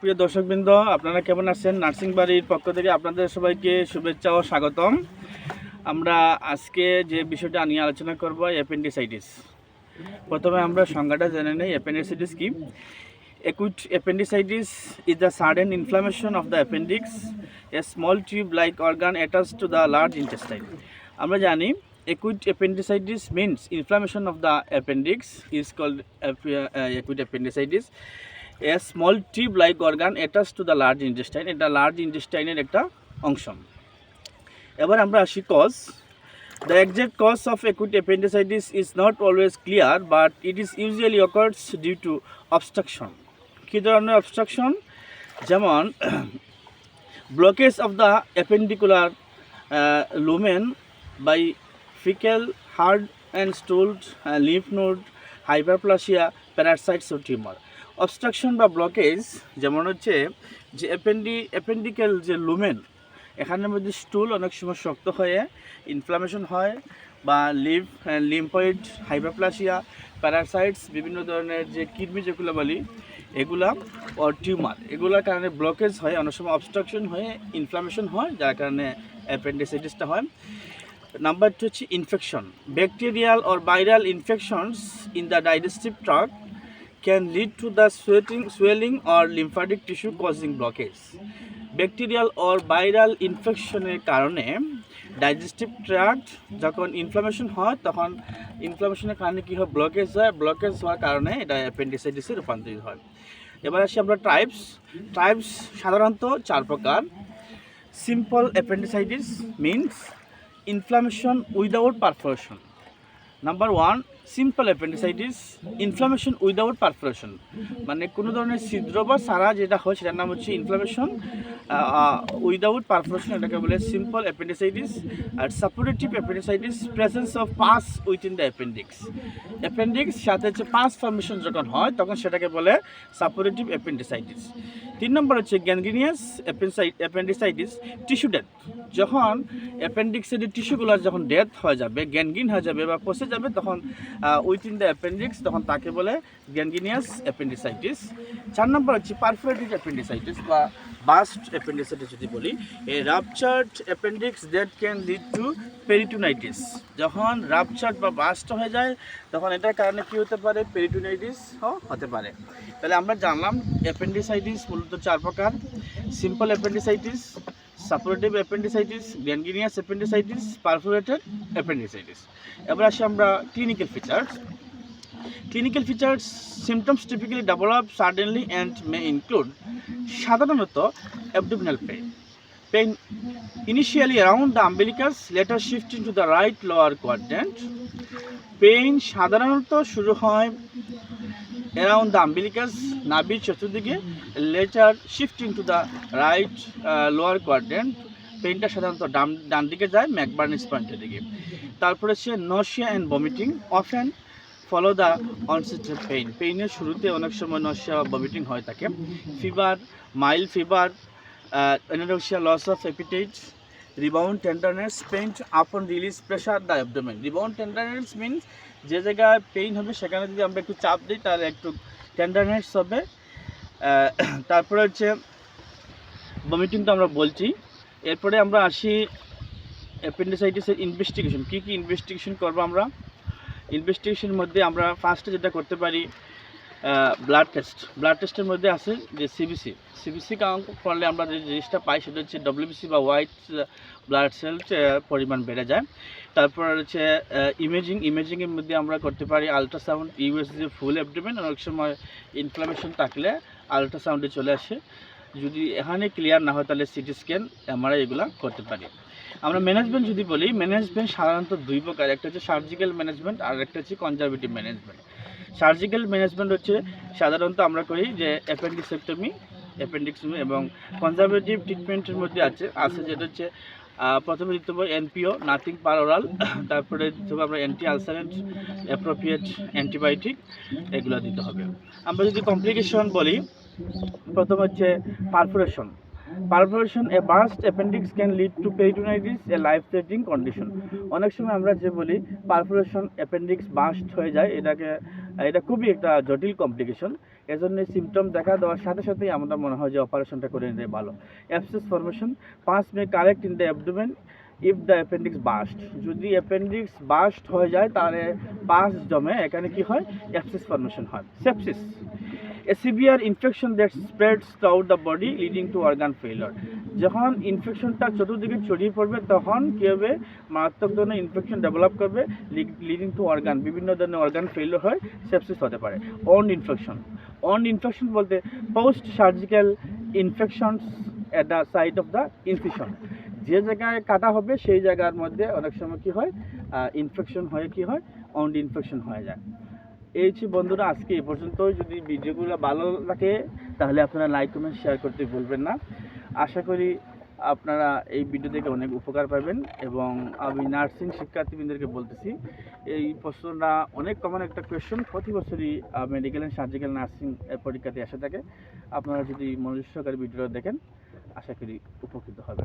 প্রিয় দর্শকবৃন্দ আপনারা কেমন আছেন? নার্সিং বাড়ির পক্ষ থেকে আপনাদের সবাইকে শুভেচ্ছা ও স্বাগতম। আমরা আজকে যে বিষয়টা নিয়ে আলোচনা করব অ্যাপেন্ডিসাইটিস। প্রথমে আমরা সংজ্ঞাটা জেনে নেই অ্যাপেন্ডিসাইটিস কি? Acute appendicitis is the sudden inflammation of the appendix a small tube like organ attach to the large intestine আমরা জানি means inflammation of the appendix is called ap- uh, acute appendicitis. A small tube like organ attach to the large intestine এটা large ইন্ডাস্টাইনের একটা অংশ। এবার আমরা আসি cause the exact cause of acute appendicitis is not always clear but it is usually occurs due to obstruction কী ধরনের obstruction যেমন blockage of the appendicular lumen by fecal hard and stool lymph node hyperplasia parasites O tumour obstruction বা blockage যেমন হচ্ছে যে অ্যাপেন্ডি অ্যাপেন্ডিক্যাল যে lumen এখানের মধ্যে স্টুল অনেক সময় শক্ত হয়ে ইনফ্লামেশন হয় বা লিভ লিম্ফয়েড হাইপারপ্লাসিয়া প্যারাসাইটস বিভিন্ন ধরনের যে কিডনি যেগুলো বলি, এগুলা ও টিউমার এগুলোর কারণে ব্লকেজ হয়, অনেক সময় অবস্ট্রাকশন হয়ে ইনফ্লামেশন হয়, যার কারণে অ্যাপেন্ডিসাইটিসটা হয়। নাম্বার টু হচ্ছে infection bacterial or viral infections in the digestive tract can lead to the sweating swelling or lymphatic tissue causing blockage bacterial or viral ইনফেকশনের কারণে ডাইজেস্টিভ ট্র্যাক্ট যখন ইনফ্লামেশন হয়, তখন ইনফ্লামেশনের কারণে কী হয়? ব্লকেজ হয়। ব্লকেজ হওয়ার কারণে এটা অ্যাপেন্ডিসাইটিসে রূপান্তরিত হয়। এবার আসি আমরা ট্রাইবস ট্রাইবস সাধারণত চার প্রকার। Simple appendicitis means inflammation without perforation number one simple appendicitis inflammation without perforation মানে কোনো ধরনের ছিদ্র বা সারা যেটা হয় সেটার নাম হচ্ছে ইনফ্লামেশন উইদাউট পারফোরেশন এটাকে বলে simple appendicitis R suppurative appendicitis presence of pus within the appendix appendix সাথে হচ্ছে পাস ফর্মেশন যখন হয়, তখন সেটাকে বলে সাপোরেটিভ অ্যাপেন্ডিসাইটিস তিন নম্বর হচ্ছে গ্যানগ্রিনিয়াস অ্যাপেন্ডিসাইটিস টিস্যু ডেথ যখন অ্যাপেন্ডিক্সের যে টিস্যুগুলো যখন ডেথ হয়ে যাবে গ্যানগিন হয়ে যাবে বা পচে যাবে, তখন উইথিন দ্য অ্যাপেন্ডিক্স, তখন তাকে বলে গ্যানগিনিয়াস অ্যাপেন্ডিসাইটিস। চার নম্বর হচ্ছে পারফোরেটিভ অ্যাপেন্ডিসাইটিস বা বাস্ট অ্যাপেন্ডিসাইটিস যদি বলি, a ruptured appendix that can lead to peritonitis যখন রাপচার্ড বা বাস্ট হয়ে যায়, তখন এটার কারণে কী হতে পারে? পেরিটুনাইটিসও হতে পারে। তাহলে আমরা জানলাম অ্যাপেন্ডিসাইটিস মূলত চার প্রকার। Simple appendicitis suppurative appendicitis gangrenous appendicitis, perforated appendicitis. এবার আসি আমরা clinical features clinical features symptoms typically develop suddenly and may include সাধারণত abdominal pain pain initially around the umbilicus later shifting to the right lower quadrant pain সাধারণত শুরু হয় around the umbilicus নাভির চতুর্দিকে later shifting to the right lower quadrant পেইনটা সাধারণত ডান ডান দিকে যায় ম্যাকবার্নিস পয়েন্টের দিকে। তারপরে সে nausea and vomiting often follow the onset pain পেইনের শুরুতে অনেক সময় নশিয়া বা ভমিটিং হয়ে থাকে fever mild fever anorexia loss of appetite rebound tenderness pain upon release pressure the abdomen rebound tenderness means যে জায়গায় পেইন হবে, সেখানে যদি আমরা একটু চাপ দিই, তাহলে একটু টেন্ডারনেস হবে। তারপরে হচ্ছে ভমিটিং তো আমরা বলছি। এরপরে আমরা আসি অ্যাপেন্ডিসাইটিসের ইনভেস্টিগেশন কী কী ইনভেস্টিগেশন করব আমরা? ইনভেস্টিগেশনের মধ্যে আমরা ফার্স্টে যেটা করতে পারি ব্লাড টেস্ট ব্লাড টেস্টের মধ্যে আছে যে সিবিসি সিবিসি কাউন্ট করলে আমরা যে জিনিসটা পাই সেটা হচ্ছে ডব্লিউবিসি বা হোয়াইট ব্লাড সেল পরিমাণ বেড়ে যায়। তারপর হচ্ছে ইমেজিং ইমেজিংয়ের মধ্যে আমরা করতে পারি আলট্রাসাউন্ড ইউএসজি ফুল অ্যাবডোমেন অনেক সময় ইনফ্লামেশন থাকলে আলট্রাসাউন্ডে চলে আসে। যদি এখানে ক্লিয়ার না হয় তাহলে সিটি স্ক্যান এমআরআই এগুলো করতে পারি। আমরা ম্যানেজমেন্ট যদি বলি ম্যানেজমেন্ট সাধারণত দুই প্রকার। একটা হচ্ছে সার্জিক্যাল ম্যানেজমেন্ট আর একটা হচ্ছে কনজারভেটিভ ম্যানেজমেন্ট সার্জিক্যাল ম্যানেজমেন্ট হচ্ছে সাধারণত আমরা করি যে অ্যাপেন্ডিসেক্টমি অ্যাপেন্ডিক্সমি এবং কনজারভেটিভ ট্রিটমেন্টের মধ্যে আছে আছে যেটা হচ্ছে প্রথমে দিতে হবে এনপিও, নাথিং পার ওরাল, তারপরে দিতে হবে আমরা অ্যান্টি আলসারেন্ট অ্যাপ্রোপ্রিয়েট অ্যান্টিবায়োটিক, এগুলো দিতে হবে। আমরা যদি কমপ্লিকেশন বলি, প্রথম হচ্ছে perforation. Perforation a burst appendix can lead to peritonitis a life threatening condition অনেক সময় আমরা যে বলি, পারফোরেশন অ্যাপেন্ডিক্স বাস্ট হয়ে যায়, এটাকে এটা খুবই একটা জটিল কমপ্লিকেশন এজন্য সিমটম দেখা দেওয়ার সাথে সাথেই আমরা মনে হয় যে অপারেশনটা করে নিতে ভালো। অ্যাপসেস ফরমেশন পাঁচ may correct in the abdomen if the appendix burst যদি অ্যাপেন্ডিক্স বাস্ট হয়ে যায়, তাহলে পাস জমে, এখানে কি হয়? অ্যাপসেস ফরমেশন হয়। Sepsis a severe infection that spreads throughout the body leading to organ failure যখন ইনফেকশনটা চতুর্দিকে ছড়িয়ে পড়বে, তখন কী হবে? মারাত্মক ধরনের ইনফেকশন ডেভেলপ করবে লিডিং টু অর্গান বিভিন্ন ধরনের অর্গান ফেইলর হয় সেপসিস হতে পারে। অন ইনফেকশন অন ইনফেকশন বলতে post surgical infections at the site of the infection যে জায়গায় কাটা হবে, সেই জায়গার মধ্যে অনেক সময় কী হয়? ইনফেকশন হয়ে কী হয়? অন ইনফেকশন হয়ে যায়। এই হচ্ছে বন্ধুরা, আজকে এই পর্যন্তই। যদি ভিডিওগুলো ভালো লাগে, তাহলে আপনারা লাইক কমেন্ট শেয়ার করতে ভুলবেন না। আশা করি আপনারা এই ভিডিও থেকে অনেক উপকার পাবেন এবং আমি নার্সিং শিক্ষার্থীবৃন্দদেরকে বলতেছি, এই প্রশ্নটা অনেক কমন একটা কোয়েশ্চেন প্রতি বছরই মেডিকেল অ্যান্ড সার্জিক্যাল নার্সিং পরীক্ষাতে আসে থাকে। আপনারা যদি মনোযোগ সহকারে ভিডিওটা দেখেন, আশা করি উপকৃত হবেন।